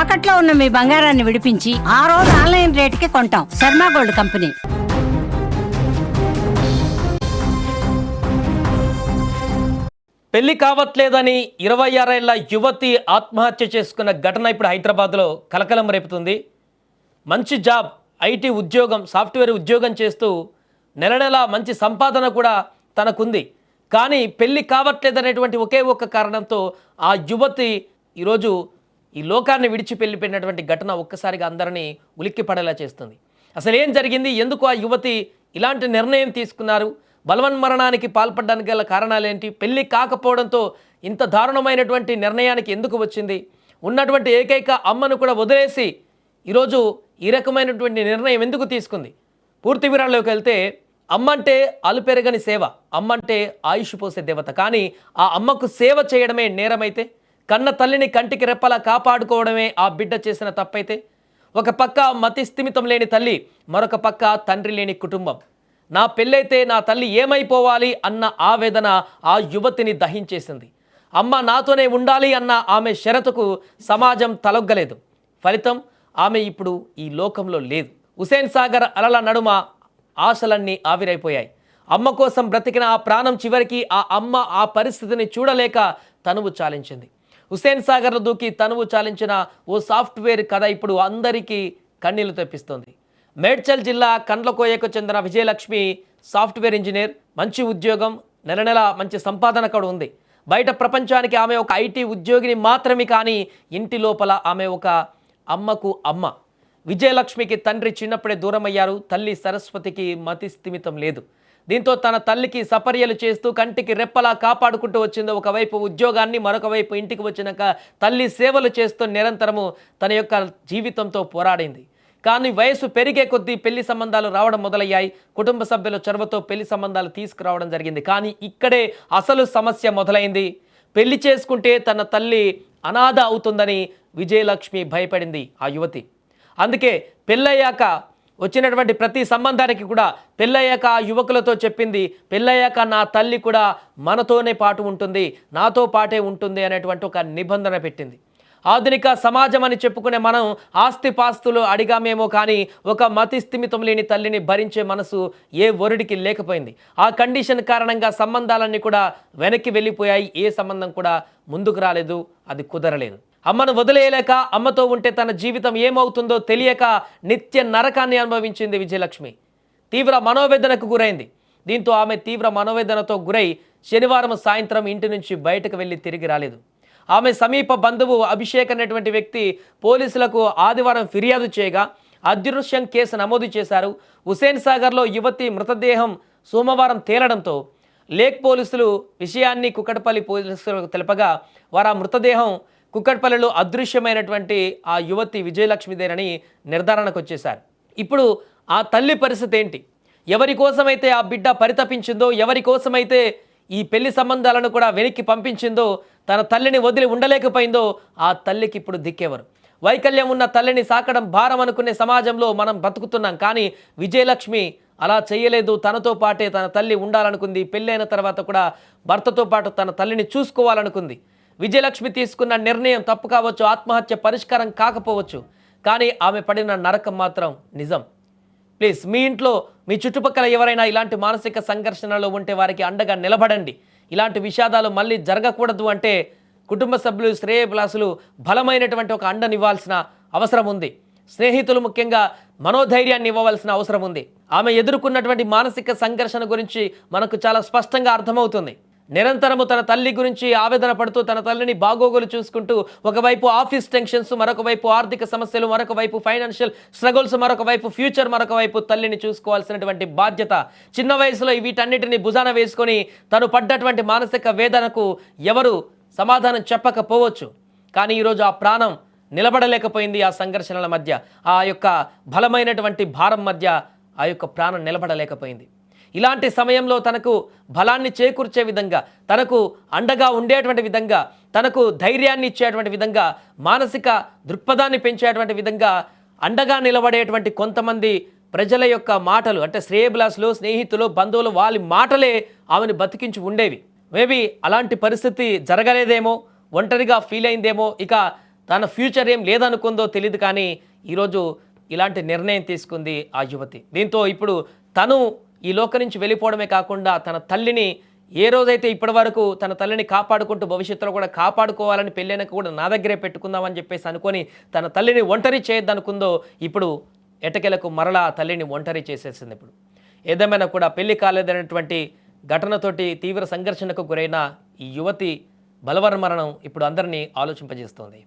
తాకట్లో ఉన్న మీ బంగారాన్ని విడిపించి ఆ రోజు ఆన్లైన్ రేటుకి కొంటాం. Sharma gold company. పెళ్ళి కావట్లేదని ఇరవై ఆరేళ్ళ యువతి ఆత్మహత్య చేసుకున్న ఘటన ఇప్పుడు హైదరాబాద్లో కలకలం రేపుతుంది. మంచి జాబ్ ఐటీ ఉద్యోగం సాఫ్ట్వేర్ ఉద్యోగం చేస్తూ నెల నెల మంచి సంపాదన కూడా తనకుంది. కానీ పెళ్ళి కావట్లేదనేటువంటి ఒకే ఒక్క కారణంతో ఆ యువతి ఈరోజు ఈ లోకాన్ని విడిచి వెళ్ళిపోయినటువంటి ఘటన ఒక్కసారిగా అందరినీ ఉలిక్కి పడేలా చేస్తుంది. అసలు ఏం జరిగింది? ఎందుకు ఆ యువతి ఇలాంటి నిర్ణయం తీసుకున్నారు? బలవన్మరణానికి పాల్పడడానికి గల కారణాలేంటి? పెళ్ళి కాకపోవడంతో ఇంత దారుణమైనటువంటి నిర్ణయానికి ఎందుకు వచ్చింది? ఉన్నటువంటి ఏకైక అమ్మను కూడా వదిలేసి ఈరోజు ఈ రకమైనటువంటి నిర్ణయం ఎందుకు తీసుకుంది? పూర్తి వివరాల్లోకి వెళ్తే అమ్మంటే అలుపెరగని సేవ అమ్మంటే ఆయుష్ పోసే దేవత. కానీ ఆ అమ్మకు సేవ చేయడమే నేరమైతే? కన్న తల్లిని కంటికి రెప్పలా కాపాడుకోవడమే ఆ బిడ్డ చేసిన తప్పైతే? ఒక పక్క మతి స్థిమితం లేని తల్లి మరొక పక్క తండ్రి లేని కుటుంబం. నా పెళ్ళైతే నా తల్లి ఏమైపోవాలి అన్న ఆవేదన ఆ యువతిని దహించేసింది. అమ్మ నాతోనే ఉండాలి అన్న ఆమె షరతుకు సమాజం తలొగ్గలేదు. ఫలితం ఆమె ఇప్పుడు ఈ లోకంలో లేదు. హుసేన్ సాగర్ అలల నడుమ ఆశలన్నీ ఆవిరైపోయాయి. అమ్మ కోసం బ్రతికిన ఆ ప్రాణం చివరికి ఆ అమ్మ ఆ పరిస్థితిని చూడలేక తనువు చాలించింది. హుసేన్ సాగర్లో దూకి తనువు చాలించిన ఓ సాఫ్ట్వేర్ కథ ఇప్పుడు అందరికీ కన్నీళ్ళు తెప్పిస్తోంది. మేడ్చల్ జిల్లా కండ్లకోయకు చెందిన విజయలక్ష్మి సాఫ్ట్వేర్ ఇంజనీర్ మంచి ఉద్యోగం నెల నెల మంచి సంపాదన కూడా ఉంది. బయట ప్రపంచానికి ఆమె ఒక ఐటీ ఉద్యోగిని మాత్రమే కానీ ఇంటి లోపల ఆమె ఒక అమ్మకు అమ్మ. విజయలక్ష్మికి తండ్రి చిన్నప్పుడే దూరమయ్యారు తల్లి సరస్వతికి మతి స్థిమితం లేదు. దీంతో తన తల్లికి సపర్యలు చేస్తూ కంటికి రెప్పలా కాపాడుకుంటూ వచ్చింది. ఒకవైపు ఉద్యోగాన్ని మరొక వైపు ఇంటికి వచ్చినాక తల్లి సేవలు చేస్తూ నిరంతరము తన యొక్క జీవితంతో పోరాడింది. కానీ వయసు పెరిగే కొద్దీ పెళ్ళి సంబంధాలు రావడం మొదలయ్యాయి. కుటుంబ సభ్యుల చొరవతో పెళ్ళి సంబంధాలు తీసుకురావడం జరిగింది. కానీ ఇక్కడే అసలు సమస్య మొదలైంది. పెళ్ళి చేసుకుంటే తన తల్లి అనాథ అవుతుందని విజయలక్ష్మి భయపడింది ఆ యువతి. అందుకే పెళ్ళయ్యాక వచ్చినటువంటి ప్రతి సంబంధానికి కూడా పెళ్ళయ్యాక ఆ యువకులతో చెప్పింది పెళ్ళయ్యాక నా తల్లి కూడా మనతోనే పాటు ఉంటుంది నాతో పాటే ఉంటుంది అనేటువంటి ఒక నిబంధన పెట్టింది. ఆధునిక సమాజం అని చెప్పుకునే మనం ఆస్తి పాస్తులు అడిగామేమో కానీ ఒక మతి స్థిమితం లేని తల్లిని భరించే మనసు ఏ వరుడికి లేకపోయింది. ఆ కండిషన్ కారణంగా సంబంధాలన్నీ కూడా వెనక్కి వెళ్ళిపోయాయి ఏ సంబంధం కూడా ముందుకు రాలేదు అది కుదరలేదు. అమ్మను వదిలేయలేక అమ్మతో ఉంటే తన జీవితం ఏమవుతుందో తెలియక నిత్య నరకాన్ని అనుభవించింది విజయలక్ష్మి. తీవ్ర మనోవేదనకు గురైంది. దీంతో ఆమె తీవ్ర మనోవేదనతో గురై శనివారం సాయంత్రం ఇంటి నుంచి బయటకు వెళ్ళి తిరిగి రాలేదు. ఆమె సమీప బంధువు అభిషేక్ అనేటువంటి వ్యక్తి పోలీసులకు ఆదివారం ఫిర్యాదు చేయగా అదృశ్యం కేసు నమోదు చేశారు. హుసేన్ సాగర్లో యువతి మృతదేహం సోమవారం తేలడంతో లేక్ పోలీసులు విషయాన్ని కుకటపల్లి పోలీసులకు తెలపగా వారు ఆ మృతదేహం కుక్కట్పల్లిలో అదృశ్యమైనటువంటి ఆ యువతి విజయలక్ష్మిదేనని నిర్ధారణకు వచ్చేశారు. ఇప్పుడు ఆ తల్లి పరిస్థితి ఏంటి? ఎవరి కోసమైతే ఆ బిడ్డ పరితపించిందో ఎవరి కోసమైతే ఈ పెళ్ళి సంబంధాలను కూడా వెనక్కి పంపించిందో తన తల్లిని వదిలి ఉండలేకపోయిందో ఆ తల్లికి ఇప్పుడు దిక్కేవారు. వైకల్యం ఉన్న తల్లిని సాకడం భారం అనుకునే సమాజంలో మనం బతుకుతున్నాం. కానీ విజయలక్ష్మి అలా చేయలేదు. తనతో పాటే తన తల్లి ఉండాలనుకుంది. పెళ్ళైన తర్వాత కూడా భర్తతో పాటు తన తల్లిని చూసుకోవాలనుకుంది. విజయలక్ష్మి తీసుకున్న నిర్ణయం తప్పు కావచ్చు ఆత్మహత్య పరిష్కారం కాకపోవచ్చు కానీ ఆమె పడిన నరకం మాత్రం నిజం. ప్లీజ్ మీ ఇంట్లో మీ చుట్టుపక్కల ఎవరైనా ఇలాంటి మానసిక సంఘర్షణలో ఉంటే వారికి అండగా నిలబడండి. ఇలాంటి విషాదాలు మళ్ళీ జరగకూడదు అంటే కుటుంబ సభ్యులు శ్రేయభిలాసులు బలమైనటువంటి ఒక అండనివ్వాల్సిన అవసరం ఉంది. స్నేహితులు ముఖ్యంగా మనోధైర్యాన్ని ఇవ్వవలసిన అవసరం ఉంది. ఆమె ఎదుర్కొన్నటువంటి మానసిక సంఘర్షణ గురించి మనకు చాలా స్పష్టంగా అర్థమవుతుంది. నిరంతరము తన తల్లి గురించి ఆవేదన పడుతూ తన తల్లిని బాగోగులు చూసుకుంటూ ఒకవైపు ఆఫీస్ టెన్షన్స్ మరొక వైపు ఆర్థిక సమస్యలు మరొక వైపు ఫైనాన్షియల్ స్ట్రగుల్స్ మరొక వైపు ఫ్యూచర్ మరొక వైపు తల్లిని చూసుకోవాల్సినటువంటి బాధ్యత. చిన్న వయసులో వీటన్నిటిని భుజాన వేసుకొని తను పడ్డటువంటి మానసిక వేదనకు ఎవరు సమాధానం చెప్పకపోవచ్చు. కానీ ఈరోజు ఆ ప్రాణం నిలబడలేకపోయింది ఆ సంఘర్షణల మధ్య. ఆ యొక్క బలమైనటువంటి భారం మధ్య ఆ యొక్క ప్రాణం నిలబడలేకపోయింది. ఇలాంటి సమయంలో తనకు బలాన్ని చేకూర్చే విధంగా తనకు అండగా ఉండేటువంటి విధంగా తనకు ధైర్యాన్ని ఇచ్చేటువంటి విధంగా మానసిక దృక్పథాన్ని పెంచేటువంటి విధంగా అండగా నిలబడేటువంటి కొంతమంది ప్రజల యొక్క మాటలు అంటే శ్రేయబిలాసులు స్నేహితులు బంధువులు వాళ్ళ మాటలే ఆమెను బతికించి ఉండేవి. మేబీ అలాంటి పరిస్థితి జరగలేదేమో ఒంటరిగా ఫీల్ అయిందేమో ఇక తన ఫ్యూచర్ ఏం లేదనుకుందో తెలియదు కానీ ఈరోజు ఇలాంటి నిర్ణయం తీసుకుంది ఆ యువతి. దీంతో ఇప్పుడు తను ఈ లోక నుంచి వెళ్ళిపోవడమే కాకుండా తన తల్లిని ఏ రోజైతే ఇప్పటి వరకు తన తల్లిని కాపాడుకుంటూ భవిష్యత్తులో కూడా కాపాడుకోవాలని పెళ్ళైనాక కూడా నా దగ్గరే పెట్టుకుందామని చెప్పేసి అనుకొని తన తల్లిని ఒంటరి చేయొద్దనుకుందో ఇప్పుడు ఎటకెలకు మరలా ఆ తల్లిని ఒంటరి చేసేసింది ఇప్పుడు. ఏదేమైనా కూడా పెళ్ళి కాలేదనేటువంటి ఘటనతోటి తీవ్ర సంఘర్షణకు గురైన ఈ యువతి బలవర మరణం ఇప్పుడు అందరినీ ఆలోచింపజేస్తోంది.